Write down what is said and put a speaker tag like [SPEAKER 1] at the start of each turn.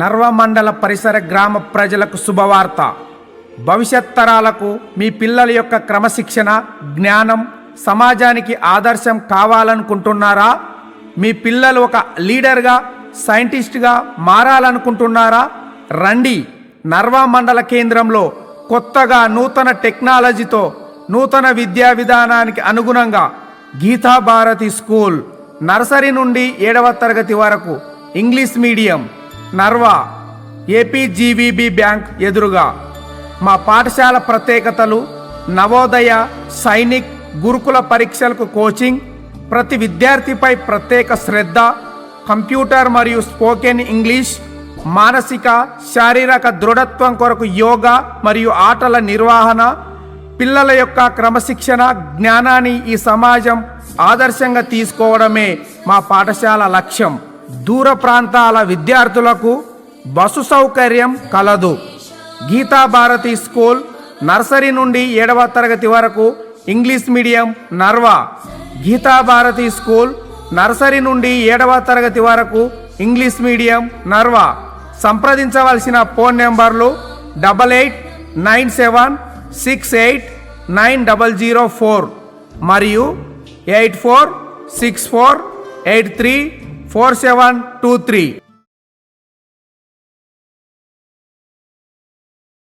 [SPEAKER 1] నర్వ మండల పరిసర గ్రామ ప్రజలకు శుభవార్త. భవిష్యత్ తరాలకు మీ పిల్లల యొక్క క్రమశిక్షణ జ్ఞానం సమాజానికి ఆదర్శం కావాలనుకుంటున్నారా? మీ పిల్లలు ఒక లీడర్గా సైంటిస్ట్గా మారాలనుకుంటున్నారా? రండి నర్వా మండల కేంద్రంలో కొత్తగా నూతన టెక్నాలజీతో నూతన విద్యా విధానానికి అనుగుణంగా గీతా భారతి స్కూల్ నర్సరీ నుండి ఏడవ తరగతి వరకు English medium Narva APGVB bank ఎదురుగా మా పాఠశాల ప్రత్యేకతలు నవోదయ సైనిక్ గురుకుల పరీక్షలకు కోచింగ్ ప్రతి విద్యార్థిపై ప్రత్యేక శ్రద్ధ కంప్యూటర్ మరియు స్పోకెన్ ఇంగ్లీష్ మానసిక శారీరక దృఢత్వం కొరకు యోగా మరియు ఆటల నిర్వహణ పిల్లల యొక్క క్రమశిక్షణ జ్ఞానాన్ని ఈ సమాజం ఆదర్శంగా తీసుకోవడమే మా పాఠశాల లక్ష్యం. దూర ప్రాంతాల విద్యార్థులకు బస్సు సౌకర్యం కలదు. గీతాభారతి స్కూల్ నర్సరీ నుండి ఏడవ తరగతి వరకు English medium Narva. Geethabharathi school nursery నుండి ఏడవ తరగతి వరకు ఇంగ్లీష్ మీడియం నర్వా. సంప్రదించవలసిన ఫోన్ నెంబర్లు double eight nine seven six eight nine double zero four మరియు eight four six four eight three four seven two three.